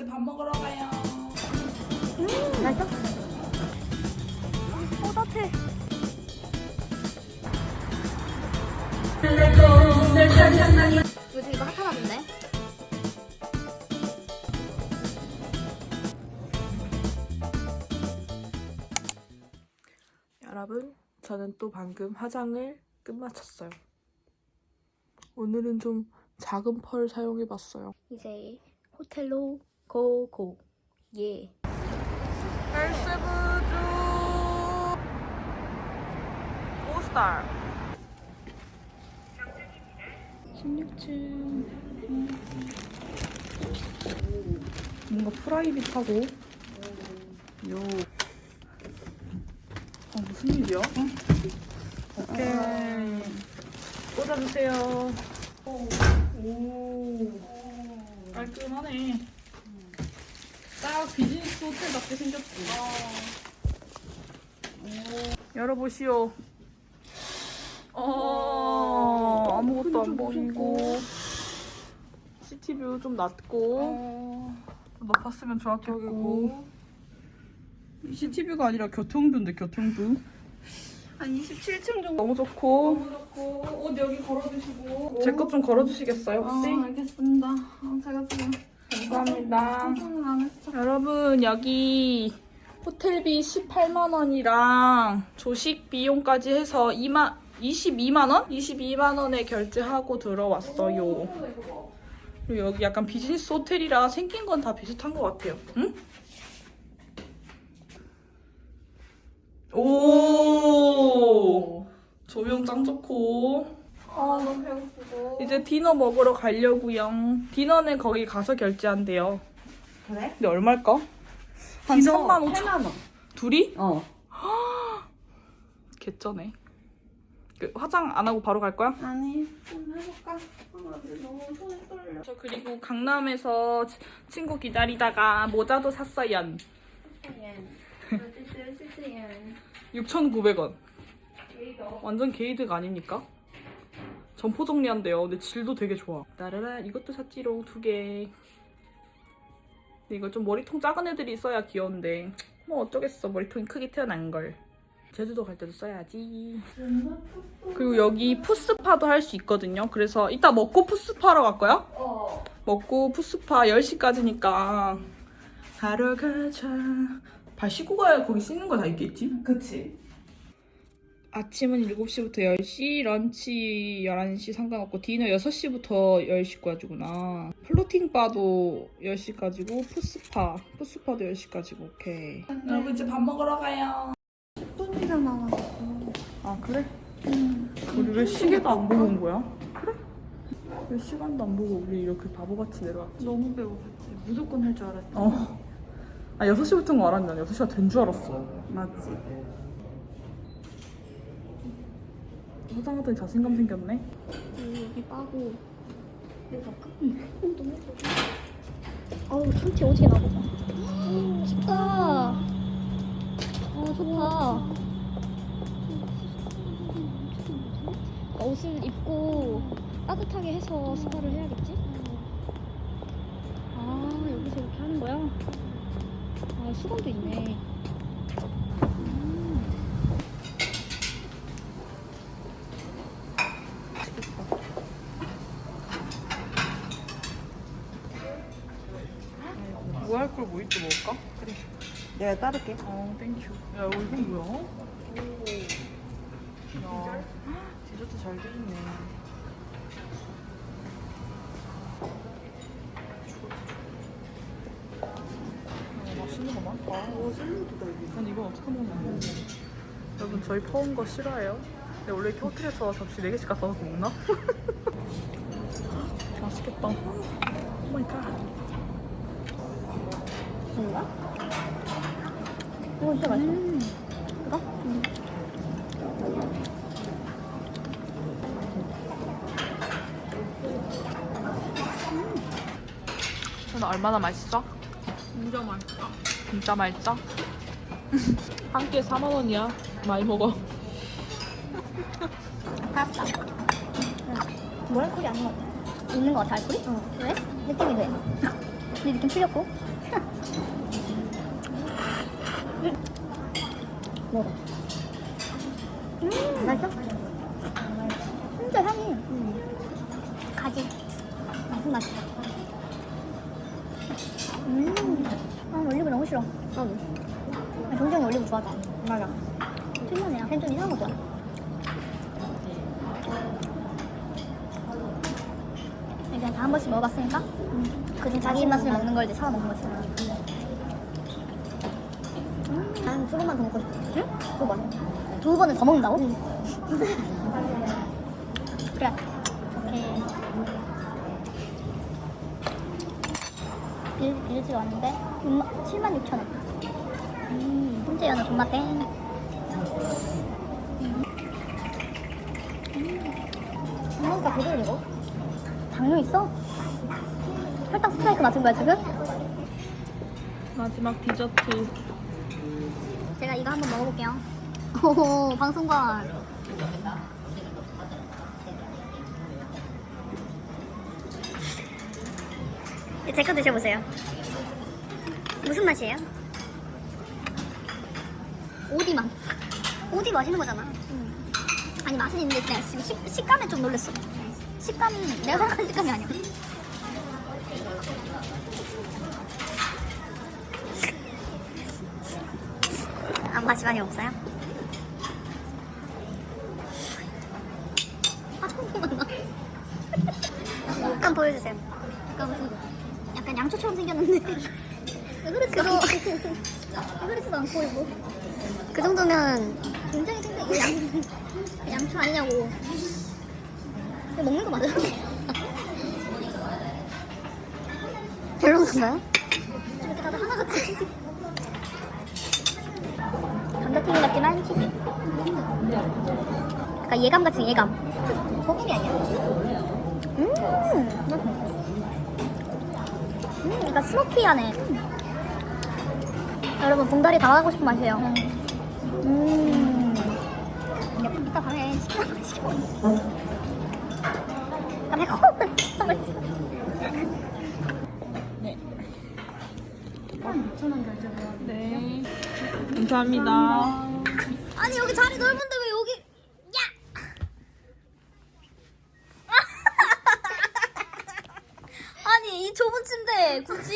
이제 밥 먹으러 가요. 맛있어? 어, 따뜻해. 요즘 이거 핫하다던데? 여러분, 저는 또 방금 화장을 끝마쳤어요. 오늘은 좀 작은 펄 사용해봤어요. 이제 호텔로 고고. 예. 헬스부주. 5스타. 16층. 뭔가 프라이빗하고. 요. 아, 무슨 일이야? 오케이. 꽂아주세요. 오. 깔끔하네 딱 비즈니스 호텔답게 생겼지. 열어보시오. 어, 아무것도 안 보이고. 시티뷰 좀 낮고. 높았으면 좋았겠고. 시티뷰가 아니라 교통뷰인데, 교통뷰. 한 27층 정도. 너무 좋고. 너무 좋고 옷 여기 걸어주시고. 제 것 좀 걸어주시겠어요, 혹시? 아, 알겠습니다. 아, 제가 지금 감사합니다. 여러분 여기 호텔비 18만 원이랑 조식 비용까지 해서 2만 22만 원? 22만 원에 결제하고 들어왔어요. 그리고 여기 약간 비즈니스 호텔이라 생긴 건 다 비슷한 것 같아요. 응? 오 조명 짱 좋고 아, 너무 배고프고. 이제 디너 먹으러 가려고요. 디너는 거기 가서 결제한대요. 그래? 근데 얼마일까? 한 3만 5천 8만 원. 둘이? 어. 개쩌네. 그 화장 안 하고 바로 갈 거야? 아니, 좀 해볼까? 아, 너무 손에 떨려. 저 그리고 강남에서 치- 친구 기다리다가 모자도 샀어요. 예. 어쨌든 실시간. 6,900원. 완전 게이드가 아닙니까? 점포 정리한대요. 근데 질도 되게 좋아. 따라라 이것도 샀지롱 두 개. 근데 이거 좀 머리통 작은 애들이 써야 귀여운데 뭐 어쩌겠어 머리통이 크게 태어난 걸. 제주도 갈 때도 써야지. 그리고 여기 푸스파도 할 수 있거든요. 그래서 이따 먹고 푸스파로 갈 거야? 어. 먹고 푸스파 10시까지니까 가러 가자. 발 씻고 가야 거기 씻는 거 다 있겠지? 그치. 아침은 7시부터 10시, 런치 11시 상관없고 디너 6시부터 10시까지구나. 플로팅 바도 10시까지고 푸스파, 푸스파도 10시까지고 오케이. 여러분 이제 밥 먹으러 가요. 뚱이가 나와서. 아 그래? 음. 우리 왜 시계도 안 보고 온 거야? 그래? 왜 시간도 안 보고 우리 이렇게 바보같이 내려왔지? 너무 배고팠지. 무조건 할 줄 알았지. 어. 아 6시부터인 거 알았는데 난 6시가 된 줄 알았어. 맞지. 화장하더니 자신감 생겼네. 여기 빠고. 여기. 어, 너무 예뻐. 아우, 천체 오지게 나보다. 좋다. 어, 좋다. 옷을 입고 따뜻하게 해서 스파를 해야겠지? 아, 여기서 이렇게 하는 거야? 아, 수건도 있네. 음. 뭐 있지 먹을까? 내가 따를게. 어, 땡큐. 야, 이거 뭐야? 오. 야, 디저트 잘 돼 있네. 어, 맛있는 거 많다. 오, 샐러드다, 이게. 난 이건 어떻게 먹는 거야? 여러분, 저희 퍼온 거 싫어해요? 근데 원래 이렇게 호텔에서 접시 4개씩 갖다 놓고 먹나? 맛있겠다. 오 마이 갓. 뭔가? 오, 진짜 맛있어. 그거? 응. 저는 얼마나 맛있어? 진짜 맛있어. 진짜 맛있어? 한 끼에 4만 원이야. 많이 먹어. 파스타. 응. 뭘 콜이 아닌 것 같아. 있는 것 같아, 알콜이? 응. 왜? 느낌이 돼. 네 느낌 틀렸고. 먹어. 음, 맛있어? 진짜 향이. 가지. 무슨 맛이야? 음. 아, 올리브 너무 싫어. 나도. 아, 종종 올리브 좋아하잖아. 맞아. 특이하네. 그냥 좀 이상한 거 좋아. 그냥 다 한 번씩 먹어봤으니까 그중 자기 입맛을 먹는 걸 이제 찾아 먹는 거지. 음, 난두 번만 더 먹고 싶어. 응? 두 번. 두 번을 더 먹는다고? 그래. 오케이. 빌, 빌지로 왔는데 7만 6천 원. 음, 혼자 연어 존맛 땡. 음. 당면가 되게 올리고. 당뇨 있어? 혈당 스파이크 맞은 거야 지금? 마지막 디저트. 제가 이거 한번 먹어볼게요. 오 방송관. 제 거 드셔보세요. 무슨 맛이에요? 오디만. 오디 맛있는 거잖아. 아니 맛은 있는데 그냥 식, 식, 식감에 좀 놀랬어. 식감이 내가 생각한 식감이 아니야. 맛이 많이 없어요? 아, 나. 약간 보여주세요. 약간 무슨, 약간 양초처럼 생겼는데. 왜 그렇지도 않고, 이거. 그 정도면 굉장히 생각, 양, 양초 아니냐고. 먹는 거 맞아요? 별로인가요? 저렇게 다들 하나같이. 감자튀김 같지만 치즈. 그러니까 예감 같은 예감. 소금이 아니야. 음. 음, 그러니까 스모키하네. 여러분 봉다리 당하고 싶은 맛이에요. 음. 이따 밤에 거 시켜. 나 매콤한 진짜 맛있어. 네. 6,000원 결제고요. 네. 감사합니다. 아니 여기 자리 넓은데 왜 여기 야 아니 이 좁은 침대 굳이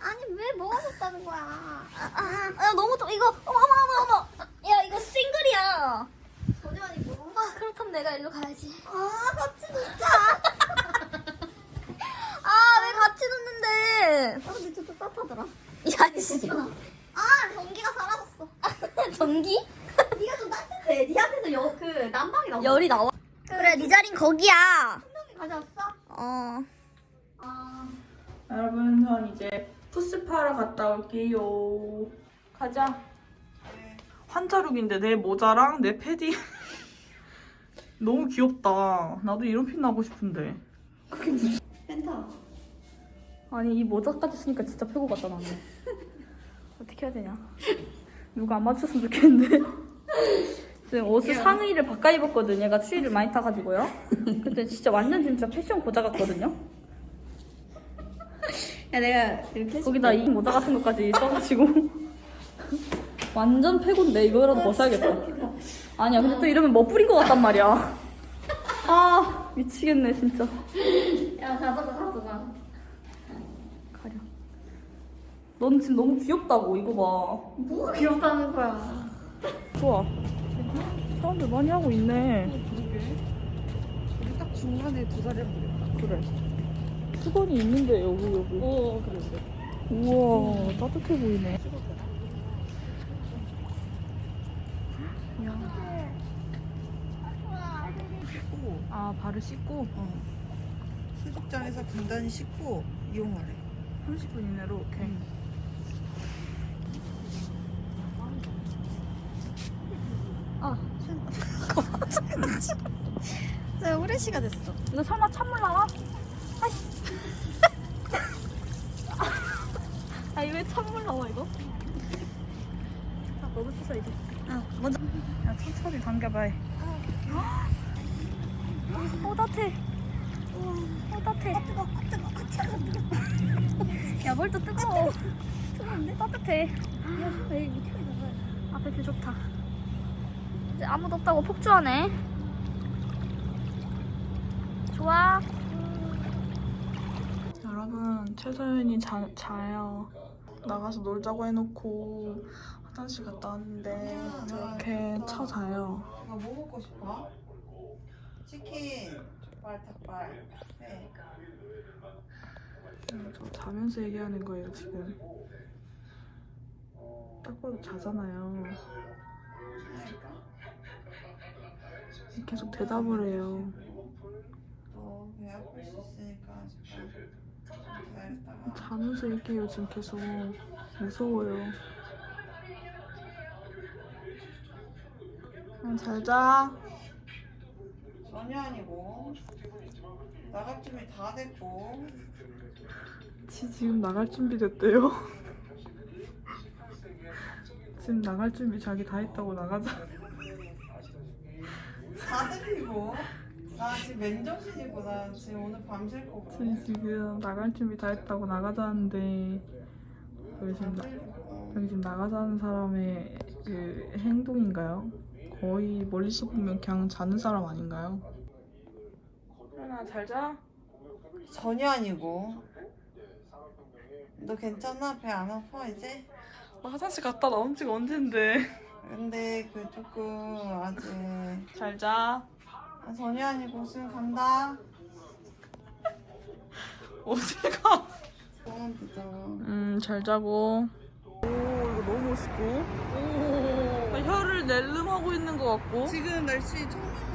아니 왜 뭐가 좋다는 거야 아, 아, 아 너무 좀 이거 어머 어머 어머 어머 야 이거 싱글이야 전혀 아니고 아 그렇다면 내가 일로 가야지 아 같이 놓자 아 왜 같이 놓는데 아 근데 저쪽 따뜻하더라 야 진짜 아 전기가 사라졌어 전기? 네가 좀 따뜻해. 네 앞에서 여, 그 난방이 나와. 열이 나와. 그래, 네 자린 거기야. 가져왔어? 어. 여러분, 전 이제 푸스파러 갔다 올게요. 가자. 환자룩인데 내 모자랑 내 패디. 너무 귀엽다. 나도 이런 핀 나고 싶은데. 펜타. 아니 이 모자까지 쓰니까 진짜 패고 같다 나는. 어떻게 해야 되냐? 누가 안 맞췄으면 좋겠는데. 지금 옷을 상의를 바꿔 입었거든. 얘가 추위를 많이 타가지고요. 근데 진짜 완전 진짜 패션 고자 같거든요. 야 내가 이렇게 거기다 이 모자 같은 것까지 써가지고 완전 패고인데 이거라도 벗어야겠다. 아니야 근데 또 이러면 멋부린 것 같단 말이야. 아 미치겠네 진짜. 야, 자전거 샀잖아. 가려. 넌 지금 너무 귀엽다고 이거 봐. 뭐가 귀엽다는 거야. 좋아. 사람들 많이 하고 있네. 우리 딱 중간에 두 자리 하면 그래. 수건이 있는데 여기 여기. 어 그래 그래. 우와 따뜻해 보이네. 아 발을 씻고 어. 수족장에서 간단히 씻고 이용하래. 30분 이내로 오케이. 네, 후레쉬가 됐어. 이거 설마 찬물 나와? 아이 왜 찬물 나와 이거? 아 너무 추워 이제. 아 먼저. 야 천천히 당겨봐. 어, 따뜻해. 어, 따뜻해. 아, 뜨거, 아, 뜨거, 아, 뜨거, 뜨거. 야, 뭘 또 뜨거워. 뜨거운데? 따뜻해. 야, 왜 밑에 있는 앞에 뷰 좋다. 이제 아무도 없다고 폭주하네. 좋아. 여러분 최서연이 자, 자요. 나가서 놀자고 해놓고 화장실 갔다 왔는데 저렇게 차 자요. 너뭐 먹고 싶어? 치킨, 족발, 닭발. 네. 음, 저 자면서 얘기하는 거예요 지금. 딱 봐도 자잖아요. 계속 대답을 해요. 자면서 얘기해요 지금 계속. 무서워요. 응, 잘 자. 전혀 아니고 나갈 준비 다 됐고 지 지금 나갈 준비 됐대요. 지금 나갈 준비 자기 다 했다고 나가자. 다 들리고 나 지금 맨정신이고 나 지금 오늘 밤샐 거고 지 지금 나갈 준비 다 했다고 나가자는데 여기 지금, 나. 여기 지금 나가자는 사람의 그 행동인가요? 거의 멀리서 보면 그냥 자는 사람 아닌가요? 하나 잘 자. 전혀 아니고 너 괜찮아? 배 안 아파 이제? 나 화장실 갔다 나온 지가 언젠데. 근데 그 조금 아직 잘 자. 아, 전혀 아니고 지금 간다 어디 가? 되잖아 음, 잘 자고. 오, 이거 너무 멋있고. 오. 혀를 낼름하고 있는 것 같고. 지금 날씨 청량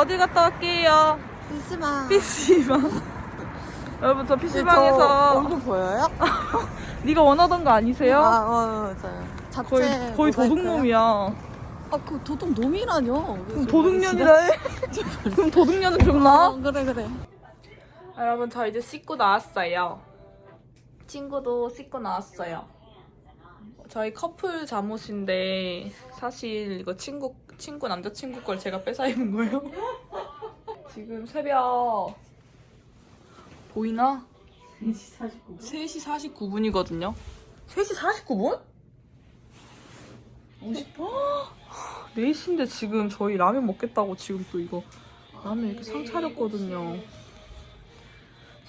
어디 갔다 올게요? PC방 PC방. 여러분, 저 PC방에서 얼굴 보여요? 네가 원하던 거 아니세요? 아, 어, 맞아요. 자체 거의, 거의 도둑놈이야. 아, 그 도둑 놈이라뇨. 그럼 도둑년이라 해? 그럼 도둑년은 좀 나? 어, 그래, 그래. 여러분 저 이제 씻고 나왔어요. 친구도 씻고 나왔어요. 저희 커플 잠옷인데 사실 이거 친구 친구 남자 친구 걸 제가 뺏어 입은 거예요. 지금 새벽 보이나? 3시 49분. 3시 49분이거든요. 3시 49분? 4시인데 지금 저희 라면 먹겠다고 지금 또 이거 라면 이렇게 상 차렸거든요.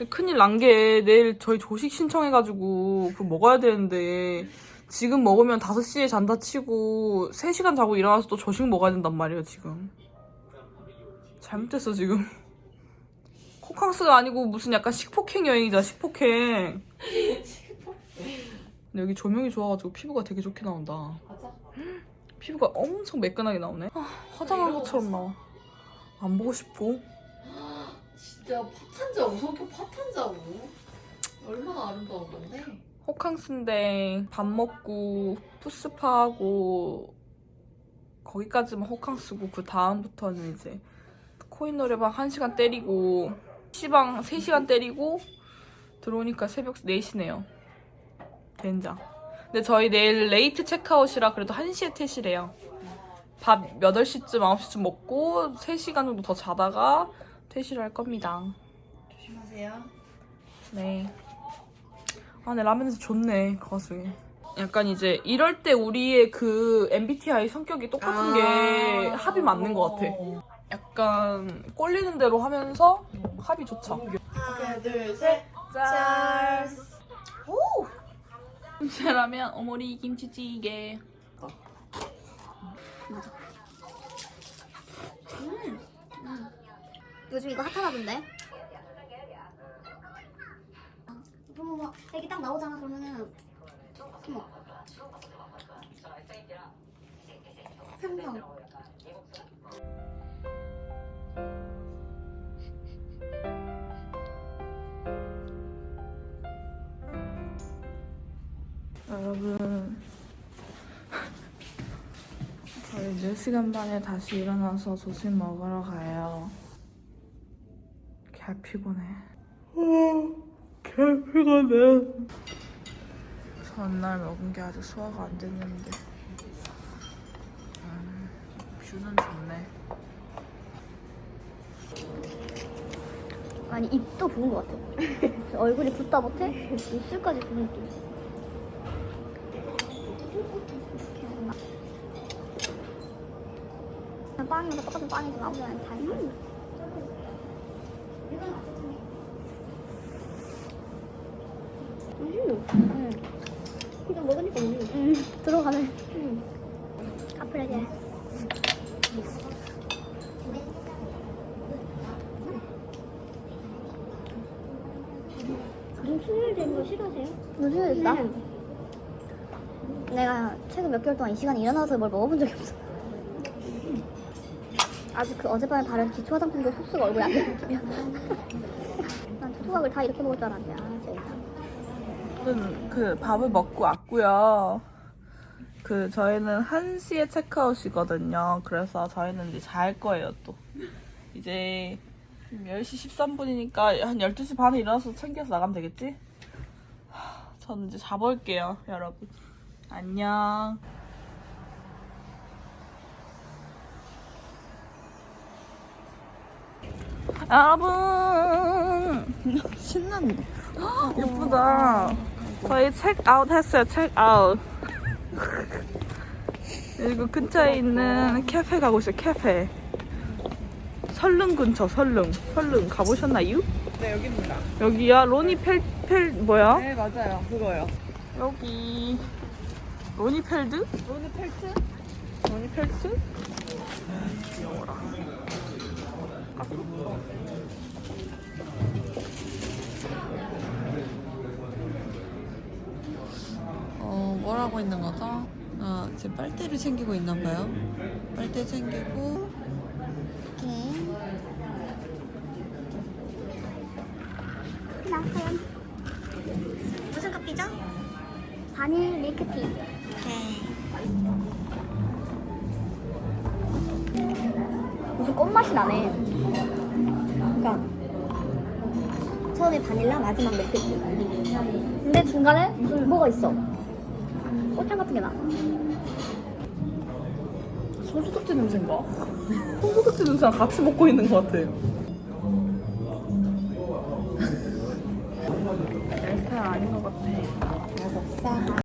큰일 난 게 내일 저희 조식 신청해가지고 그거 먹어야 되는데 지금 먹으면 5시에 잔다 치고 3시간 자고 일어나서 또 조식 먹어야 된단 말이에요 지금. 잘못됐어 지금. 호캉스가 아니고 무슨 약간 식폭행 여행이자 식폭행. 근데 여기 조명이 좋아가지고 피부가 되게 좋게 나온다. 피부가 엄청 매끈하게 나오네. 아, 화장한 것처럼 나와. 안 보고 싶고 진짜 파탄자고 성격 파탄자고. 얼마나 아름다운 건데 호캉스인데 밥 먹고 푸스파하고 거기까지만 호캉스고 그 다음부터는 이제 코인 노래방 1시간 때리고 시방 3시간 때리고 들어오니까 새벽 4시네요 된장 근데 저희 내일 레이트 체크아웃이라 그래도 1시에 퇴실해요 밥 8시쯤 9시쯤 먹고 3시간 정도 더 자다가 퇴실할 겁니다 조심하세요. 네. 아, 네, 라면에서 좋네, 그 와중에. 약간 이제 이럴 때 우리의 그 MBTI 성격이 똑같은 게 합이 맞는 것 같아. 약간 꼴리는 대로 하면서 합이 좋죠. 하나, 둘, 셋. 짠! 김치라면 오모리 김치찌개. 요즘 이거 핫하다던데. 어머 뭐 이게 딱 나오잖아 그러면은. 어머. 삼성. 여러분, 저희 4시간 만에 다시 일어나서 조식 먹으러 가요. 개 피곤해. 개 피곤해. 전날 먹은 게 아직 소화가 안 됐는데. 음, 뷰는 좋네. 아니 입도 부은 것 같아 얼굴이 붓다 못해 입술까지 부은 느낌 빵이랑 똑같은 빵이지만 아무나 다 음. 음. 응. 그냥 먹으니까 음. 응. 들어가네. 응. 카프레게. 눈수술 되는 거 싫어하세요? 눈수술 됐어? 내가 최근 몇 개월 동안 이 시간에 일어나서 뭘 먹어본 적이 없어. 아직 그 어젯밤에 바른 기초 화장품도 흡수가 얼굴에 안 느낌이야. 난 초조각을 다 이렇게 먹을 줄 알았는데 아 진짜. 저는 그 밥을 먹고 왔고요. 그 저희는 1시에 체크아웃이거든요. 그래서 저희는 이제 잘 거예요, 또. 이제 지금 10시 13분이니까 한 12시 반에 일어나서 챙겨서 나가면 되겠지? 하, 저는 이제 자볼게요, 여러분. 안녕. 여러분! 신났네. 예쁘다. 저희 체크아웃 했어요, 체크아웃. 그리고 근처에 있는 캐페 가고 있어요, 캐페. 설릉 근처, 설릉. 설릉 가보셨나요? 네 여기입니다. 여기야, 로니 펠, 펠, 뭐야? 네 맞아요 그거요. 여기. 로니 펠드? 오늘 펠트? 로니 펠트? 귀여워라. 어, 뭘 하고 있는 거죠? 아, 지금 빨대를 챙기고 있나 봐요. 빨대 챙기고 오케이. 나왔어요. 무슨 커피죠? 바닐 밀크티. 오케이. 무슨 꽃맛이 나네. 그러니까 처음에 바닐라, 마지막 밀크티. 근데 중간에 무슨 뭐가 있어? 꽃향 같은 게 나. 소주덕지 냄새인가? 소주덕지 냄새랑 같이 먹고 있는 것 같아. 내 스타일 아닌 것 같아.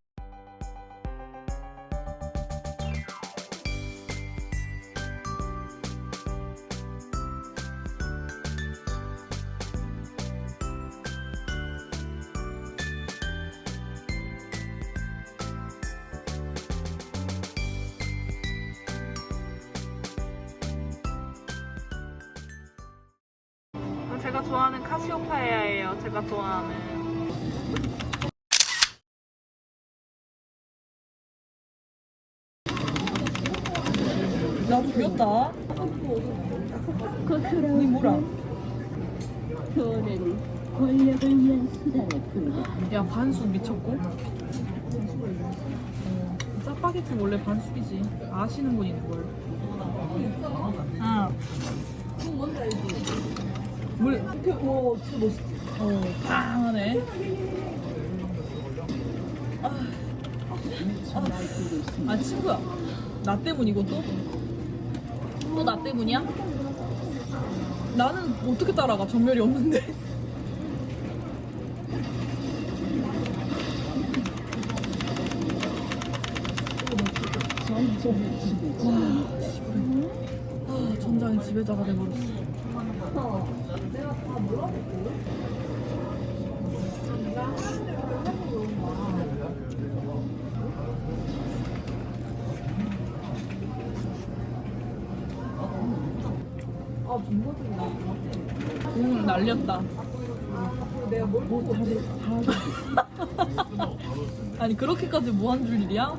제가 좋아하는 카시오파이아예요. 제가 좋아하는. 나도 귀엽다. 니 뭐라? 야 반숙 미쳤고. 어, 짜파게티 원래 반숙이지. 아시는 분 있는 걸. 아. 물, 오, 진짜 멋있지. 어, 탕하네. 아, 아, 아, 친구야. 나 때문 이것도? 또 나 때문이야? 나는 어떻게 따라가? 전멸이 없는데. 아, 전장이 지배자가 돼버렸어. 음 날렸다. 내가 뭘 보고 아니 그렇게까지 뭐 한 줄 일이야?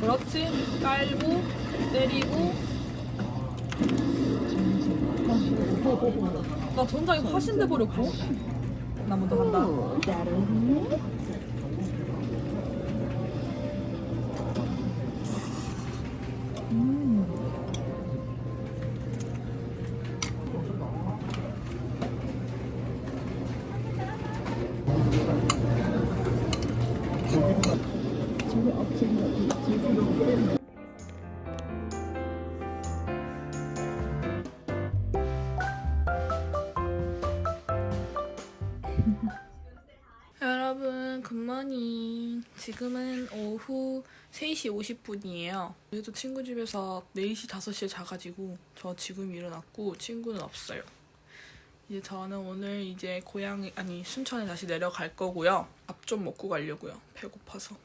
그렇지 깔고 때리고 나 전장에 화신돼 버렸고. 나 먼저 간다 3시 50분이에요. 그래도 친구 집에서 4시 5시에 자가지고 저 지금 일어났고 친구는 없어요. 이제 저는 오늘 이제 고향 아니 순천에 다시 내려갈 거고요. 밥 좀 먹고 가려고요. 배고파서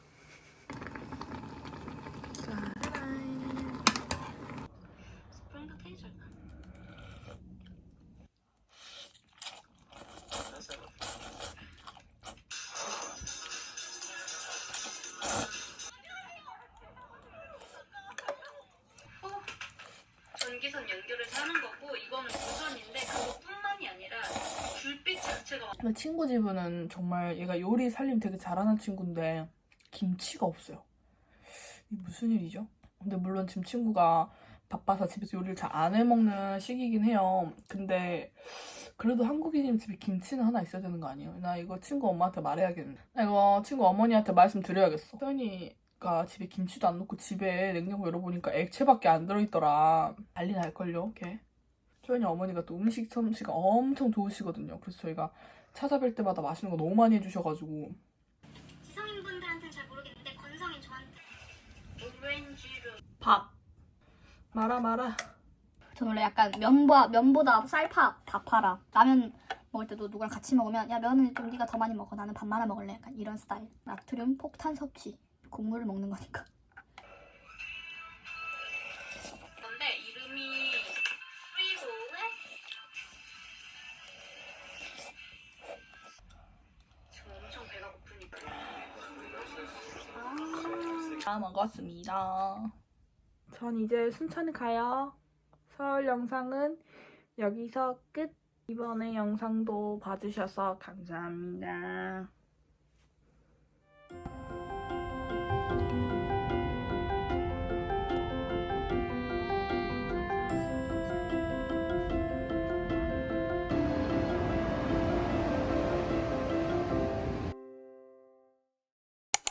집은 정말 얘가 요리 살림 되게 잘하는 친구인데 김치가 없어요. 이 무슨 일이죠? 근데 물론 지금 친구가 바빠서 집에서 요리를 잘 안 해먹는 시기이긴 해요. 근데 그래도 한국인이면 집에 김치는 하나 있어야 되는 거 아니에요? 나 이거 친구 엄마한테 말해야겠네. 나 이거 친구 어머니한테 말씀드려야겠어. 서연이가 집에 김치도 안 넣고 집에 냉장고 열어보니까 액체밖에 안 들어있더라. 난리 날걸요, 걔. 소연이 어머니가 또 음식 솜씨가 엄청 좋으시거든요. 그래서 저희가 찾아뵐 때마다 맛있는 거 너무 많이 해주셔가지고. 지성인분들한테는 잘 모르겠는데 건성인 저한테 오렌지로 밥. 말아 말아 전 원래 약간 면보다 면보다 쌀파 다 팔아. 라면 먹을 때도 누구랑 같이 먹으면 야 면은 좀 네가 더 많이 먹어. 나는 밥 많아 먹을래. 약간 이런 스타일. 나트륨 폭탄 섭취. 국물을 먹는 거니까 다 먹었습니다. 전 이제 순천에 가요. 서울 영상은 여기서 끝. 이번에 영상도 봐주셔서 감사합니다.